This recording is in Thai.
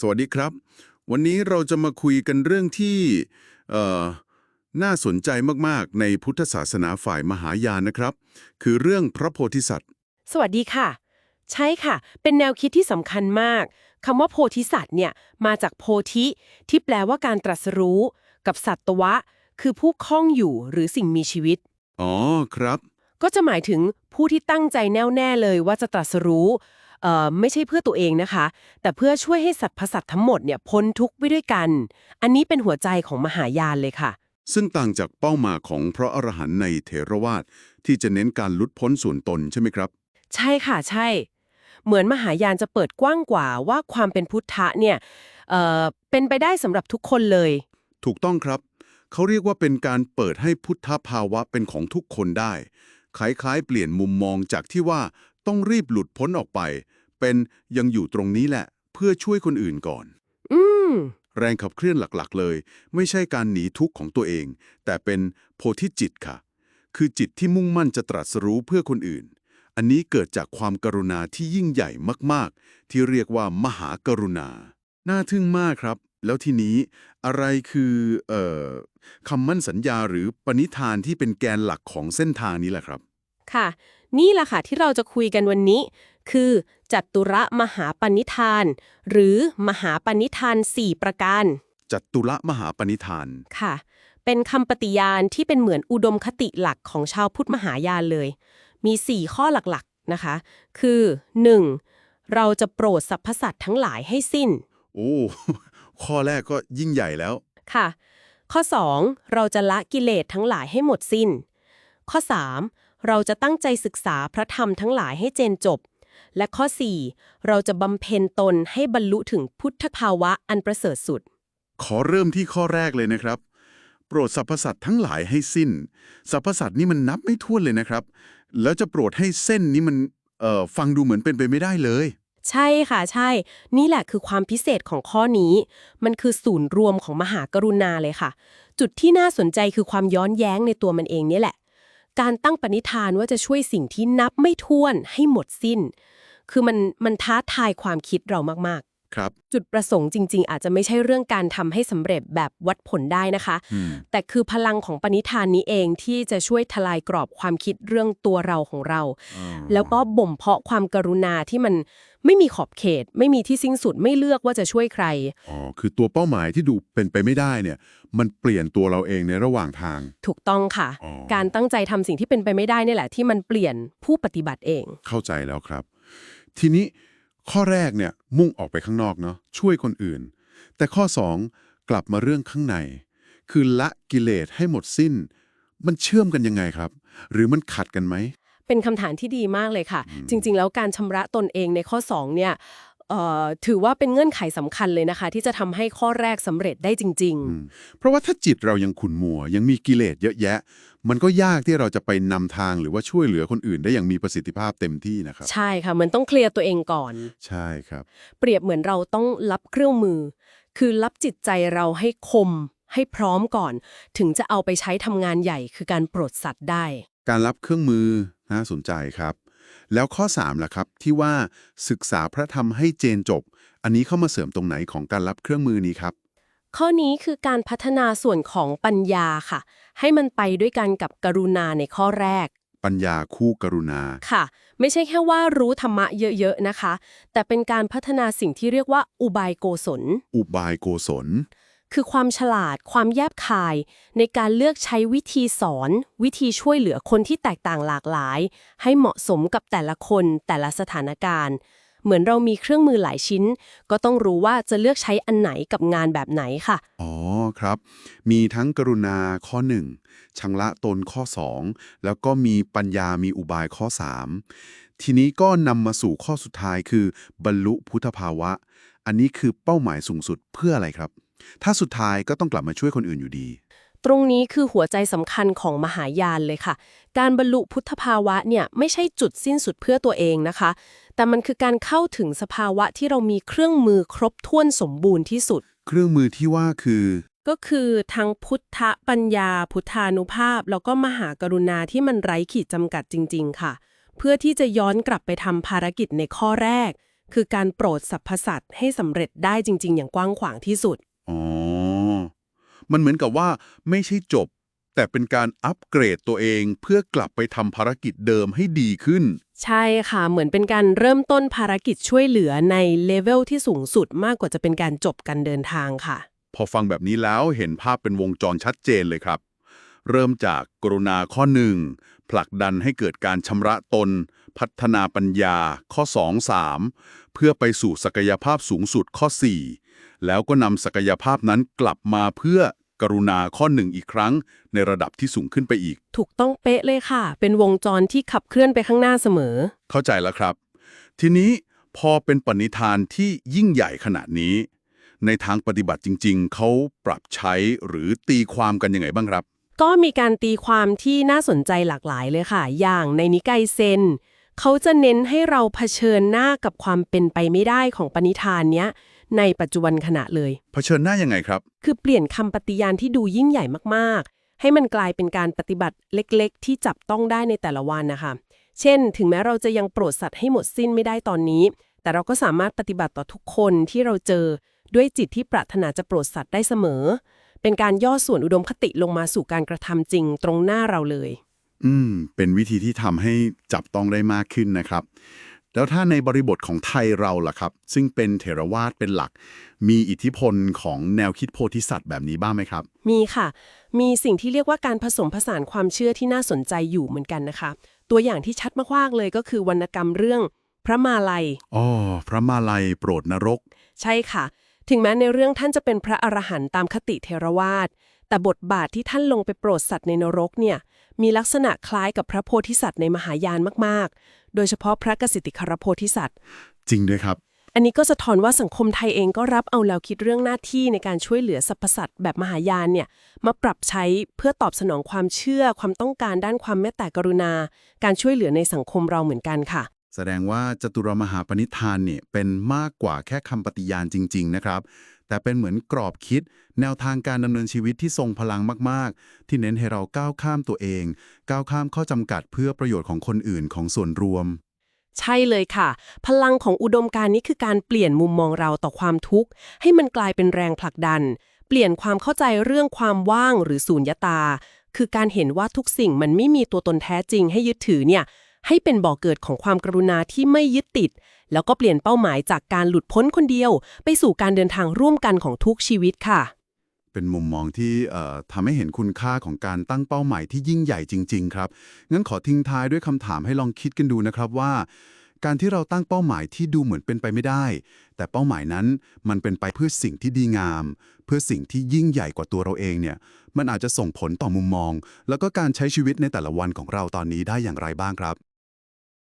สวัสดีครับ วันนี้เราจะมาคุยกันเรื่องที่เอ่อน่าสนใจมากๆ ในพุทธศาสนาฝ่ายมหายานนะครับ คือเรื่องพระโพธิสัตว์ สวัสดีค่ะ ใช่ค่ะ เป็นแนวคิดที่สำคัญมากคำว่าโพธิสัตว์เนี่ยมาจากโพธิ ที่แปลว่าการตรัสรู้ กับสัตวะ คือผู้คล้องอยู่หรือสิ่งมีชีวิต อ๋อครับ ก็จะหมายถึงผู้ที่ตั้งใจแน่วแน่เลยว่าจะตรัสรู้เอ่อ ไม่ใช่เพื่อตัวเองนะคะ แต่เพื่อช่วยให้สัตว์พสัตว์ทั้งหมดเนี่ยพ้นทุกข์ไปด้วยกัน อันนี้เป็นหัวใจของมหายานเลยค่ะ ซึ่งต่างจากเป้าหมายของพระอรหันต์ในเถรวาทที่จะเน้นการหลุดพ้นส่วนตนใช่ไหมครับ ใช่ค่ะใช่ เหมือนมหายานจะเปิดกว้างกว่าว่าความเป็นพุทธะเนี่ยเอ่อเป็นไปได้สำหรับทุกคนเลย ถูกต้องครับ เขาเรียกว่าเป็นการเปิดให้พุทธภาวะเป็นของทุกคนได้คล้ายๆ เปลี่ยนมุมมองจากที่ว่าต้องรีบหลุดพ้นออกไป เป็นยังอยู่ตรงนี้แหละ เพื่อช่วยคนอื่นก่อน อืม แรงขับเคลื่อนหลักๆ เลย ไม่ใช่การหนีทุกข์ของตัวเอง แต่เป็นโพธิจิตค่ะ คือจิตที่มุ่งมั่นจะตรัสรู้เพื่อคนอื่น อันนี้เกิดจากความกรุณาที่ยิ่งใหญ่มากๆ ที่เรียกว่ามหากรุณา น่าทึ่งมากครับ แล้วทีนี้อะไรคือเอ่อคำมั่นสัญญาหรือปณิธานที่เป็นแกนหลักของเส้นทางนี้แหละครับ ค่ะ นี่แหละค่ะที่เราจะคุยกันวันนี้ คือ จัตุระมหาปณิธาน หรือมหาปณิธาน 4 ประการ จัตุละมหาปณิธาน ค่ะ เป็นคำปฏิญาณที่เป็นเหมือนอุดมคติหลักของชาวพุทธมหายานเลย มี 4 ข้อหลักๆนะคะ คือ 1. เราจะโปรดสรรพสัตว์ทั้งหลายให้สิ้น โอ้ ข้อแรกก็ยิ่งใหญ่แล้ว ค่ะ ข้อ 2. เราจะละกิเลสทั้งหลายให้หมดสิ้น ข้อ 3. เราจะตั้งใจศึกษาพระธรรมทั้งหลายให้เจนจบ และข้อ 4. เราจะบำเพ็ญตนให้บรรลุถึงพุทธภาวะอันประเสริฐสุด ขอเริ่มที่ข้อแรกเลยนะครับ โปรดสรรพสัตว์ทั้งหลายให้สิ้นสรรพสัตว์นี่มันนับไม่ถ้วนเลยนะครับ แล้วจะโปรดให้เส้นนี้มันเอ่อฟังดูเหมือนเป็นไปไม่ได้เลย ใช่ค่ะใช่ นี่แหละคือความพิเศษของข้อนี้ มันคือศูนย์รวมของมหากรุณาเลยค่ะ จุดที่น่าสนใจคือความย้อนแย้งในตัวมันเองเนี่ยแหละการตั้งปณิธานว่าจะช่วยสิ่งที่นับไม่ถ้วนให้หมดสิ้น คือมันมันท้าทายความคิดเรามากครับๆจุดประสงค์จริง ๆ อาจจะไม่ใช่เรื่องการทำให้สำเร็จแบบวัดผลได้นะคะ อืม แต่คือพลังของปณิธานนี้เองที่จะช่วยทลายกรอบความคิดเรื่องตัวเราของเรา อ๋อแล้วก็บ่มเพาะความกรุณาที่มันไม่มีขอบเขต ไม่มีที่สิ้นสุดไม่เลือกว่าจะช่วยใคร อ๋อคือตัวเป้าหมายที่ดูเป็นไปไม่ได้เนี่ย มันเปลี่ยนตัวเราเองในระหว่างทาง ถูกต้องค่ะ อ๋อ การตั้งใจทำสิ่งที่เป็นไปไม่ได้นี่แหละที่มันเปลี่ยนผู้ปฏิบัติเอง เข้าใจแล้วครับ ทีนี้ข้อแรกเนี่ยมุ่งออกไปข้างนอกเนาะช่วยคนอื่น แต่ข้อ 2 กลับมาเรื่องข้างใน คือละกิเลสให้หมดสิ้น มันเชื่อมกันยังไงครับ หรือมันขัดกันไหมเป็นคำถามที่ดีมากเลยค่ะ จริง ๆ แล้วการชำระตนเองในข้อ 2 เนี่ยเอ่อ ถือว่าเป็นเงื่อนไขสำคัญเลยนะคะ ที่จะทำให้ข้อแรกสำเร็จได้จริง ๆ เพราะว่าถ้าจิตเรายังขุ่นมัว ยังมีกิเลสเยอะแยะ มันก็ยากที่เราจะไปนำทางหรือว่าช่วยเหลือคนอื่นได้อย่างมีประสิทธิภาพเต็มที่นะครับ ใช่ค่ะเหมือนต้องเคลียร์ตัวเองก่อน ใช่ครับ เปรียบเหมือนเราต้องรับเครื่องมือ คือรับจิตใจเราให้คม ให้พร้อมก่อน ถึงจะเอาไปใช้ทำงานใหญ่คือการโปรดสัตว์ได้ การรับเครื่องมือน่าสนใจครับ แล้วข้อ3ล่ะครับที่ว่าศึกษาพระธรรมให้เจนจบ อันนี้เข้ามาเสริมตรงไหนของการรับเครื่องมือนี้ครับ ข้อนี้คือการพัฒนาส่วนของปัญญาค่ะ ให้มันไปด้วยกันกับกรุณาในข้อแรก ปัญญาคู่กรุณาค่ะ ไม่ใช่แค่ว่ารู้ธรรมะเยอะๆนะคะ แต่เป็นการพัฒนาสิ่งที่เรียกว่าอุบายโกศล อุบายโกศล คือความฉลาด ความแยบคาย ในการเลือกใช้วิธีสอน วิธีช่วยเหลือคนที่แตกต่างหลากหลาย ให้เหมาะสมกับแต่ละคนแต่ละสถานการณ์ เหมือนเรามีเครื่องมือหลายชิ้น ก็ต้องรู้ว่าจะเลือกใช้อันไหนกับงานแบบไหนค่ะ อ๋อครับ มีทั้งกรุณาข้อ 1 ชังละตนข้อ 2 แล้วก็มีปัญญามีอุบายข้อ 3 ทีนี้ก็นำมาสู่ข้อสุดท้ายคือ บรรลุพุทธภาวะ อันนี้คือเป้าหมายสูงสุดเพื่ออะไรครับ ถ้าสุดท้ายก็ต้องกลับมาช่วยคนอื่นอยู่ดี ตรงนี้คือหัวใจสำคัญของมหายานเลยค่ะ การบรรลุพุทธภาวะเนี่ยไม่ใช่จุดสิ้นสุดเพื่อตัวเองนะคะ แต่มันคือการเข้าถึงสภาวะที่เรามีเครื่องมือครบถ้วนสมบูรณ์ที่สุด เครื่องมือที่ว่าคือ ก็คือทั้งพุทธปัญญา พุทธานุภาพ แล้วก็มหากรุณาที่มันไร้ขีดจำกัดจริง ๆ ค่ะ เพื่อที่จะย้อนกลับไปทำภารกิจในข้อแรก คือการโปรดสรรพสัตว์ให้สำเร็จได้จริง ๆ อย่างกว้างขวางที่สุด อ๋อ มันเหมือนกับว่าไม่ใช่จบ แต่เป็นการอัปเกรดตัวเองเพื่อกลับไปทำภารกิจเดิมให้ดีขึ้น ใช่ค่ะ เหมือนเป็นการเริ่มต้นภารกิจช่วยเหลือในเลเวลที่สูงสุดมากกว่าจะเป็นการจบการเดินทางค่ะ พอฟังแบบนี้แล้วเห็นภาพเป็นวงจรชัดเจนเลยครับ เริ่มจากกรุณาข้อหนึ่งผลักดันให้เกิดการชำระตน พัฒนาปัญญาข้อ 2 3 เพื่อไปสู่ศักยภาพสูงสุดข้อ 4 แล้วก็นำศักยภาพนั้นกลับมาเพื่อกรุณาข้อหนึ่งอีกครั้ง ในระดับที่สูงขึ้นไปอีก ถูกต้องเป๊ะเลยค่ะ เป็นวงจรที่ขับเคลื่อนไปข้างหน้าเสมอ เข้าใจแล้วครับ ทีนี้พอเป็นปณิธานที่ยิ่งใหญ่ขนาดนี้ ในทางปฏิบัติจริง ๆ เขาปรับใช้หรือตีความกันยังไงบ้างครับ ก็มีการตีความที่น่าสนใจหลากหลายเลยค่ะ อย่างในนิกายเซนเขาจะเน้นให้เราเผชิญหน้ากับความเป็นไปไม่ได้ของปณิธานเนี้ย ในปัจจุบันขณะเลย เผชิญหน้ายังไงครับ คือเปลี่ยนคำปฏิญาณที่ดูยิ่งใหญ่มากๆ ให้มันกลายเป็นการปฏิบัติเล็กๆ ที่จับต้องได้ในแต่ละวันนะคะ เช่น ถึงแม้เราจะยังโปรดสัตว์ให้หมดสิ้นไม่ได้ตอนนี้ แต่เราก็สามารถปฏิบัติต่อทุกคนที่เราเจอด้วยจิตที่ปรารถนาจะโปรดสัตว์ได้เสมอ เป็นการย่อส่วนอุดมคติลงมาสู่การกระทำจริงตรงหน้าเราเลย อืม เป็นวิธีที่ทำให้จับต้องได้มากขึ้นนะครับ แล้วถ้าในบริบทของไทยเราล่ะครับ ซึ่งเป็นเถรวาทเป็นหลัก มีอิทธิพลของแนวคิดโพธิสัตว์แบบนี้บ้างไหมครับ มีค่ะ มีสิ่งที่เรียกว่าการผสมผสานความเชื่อที่น่าสนใจอยู่เหมือนกันนะคะ ตัวอย่างที่ชัดมากๆเลยก็คือวรรณกรรมเรื่องพระมาลัยอ๋อพระมาลัยโปรดนรก ใช่ค่ะ ถึงแม้ในเรื่องท่านจะเป็นพระอรหันต์ตามคติเทรวาส แต่บทบาทที่ท่านลงไปโปรดสัตว์ในนรกเนี่ยมีลักษณะคล้ายกับพระโพธิสัตว์ในมหายานมากๆ โดยเฉพาะพระกสิทธิคารโพธิสัตว์ จริงด้วยครับ อันนี้ก็สะท้อนว่าสังคมไทยเองก็รับเอาแนวคิดเรื่องหน้าที่ในการช่วยเหลือสรรพสัตว์แบบมหายานเนี่ยมาปรับใช้เพื่อตอบสนองความเชื่อความต้องการด้านความเมตตากรุณา การช่วยเหลือในสังคมเราเหมือนกันค่ะ แสดงว่าจตุรมหาปณิธานเนี่ยเป็นมากกว่าแค่คำปฏิญาณจริง ๆ นะครับ แต่เป็นเหมือนกรอบคิด แนวทางการดำเนินชีวิตที่ทรงพลังมาก ๆ ที่เน้นให้เราก้าวข้ามตัวเอง ก้าวข้ามข้อจำกัดเพื่อประโยชน์ของคนอื่นของส่วนรวม ใช่เลยค่ะ พลังของอุดมการณ์นี้คือการเปลี่ยนมุมมองเราต่อความทุกข์ ให้มันกลายเป็นแรงผลักดัน เปลี่ยนความเข้าใจเรื่องความว่างหรือสูญญตา คือการเห็นว่าทุกสิ่งมันไม่มีตัวตนแท้จริงให้ยึดถือเนี่ย ให้เป็นบ่อกเกิดของความกรุณาที่ไม่ยึดติด แล้วก็เปลี่ยนเป้าหมายจากการหลุดพ้นคนเดียว ไปสู่การเดินทางร่วมกันของทุกชีวิตค่ะ เป็นมุมมองที่ทำให้เห็นคุณค่าของการตั้งเป้าหมายที่ยิ่งใหญ่จริง ๆ ครับ งั้นขอทิ้งท้ายด้วยคำถามให้ลองคิดกันดูนะครับว่า การที่เราตั้งเป้าหมายที่ดูเหมือนเป็นไปไม่ได้ แต่เป้าหมายนั้นมันเป็นไปเพื่อสิ่งที่ดีงาม เพื่อสิ่งที่ยิ่งใหญ่กว่าตัวเราเองเนี่ย มันอาจจะส่งผลต่อมุมมอง แล้วก็การใช้ชีวิตในแต่ละวันของเราตอนนี้ได้อย่างไรบ้างครับ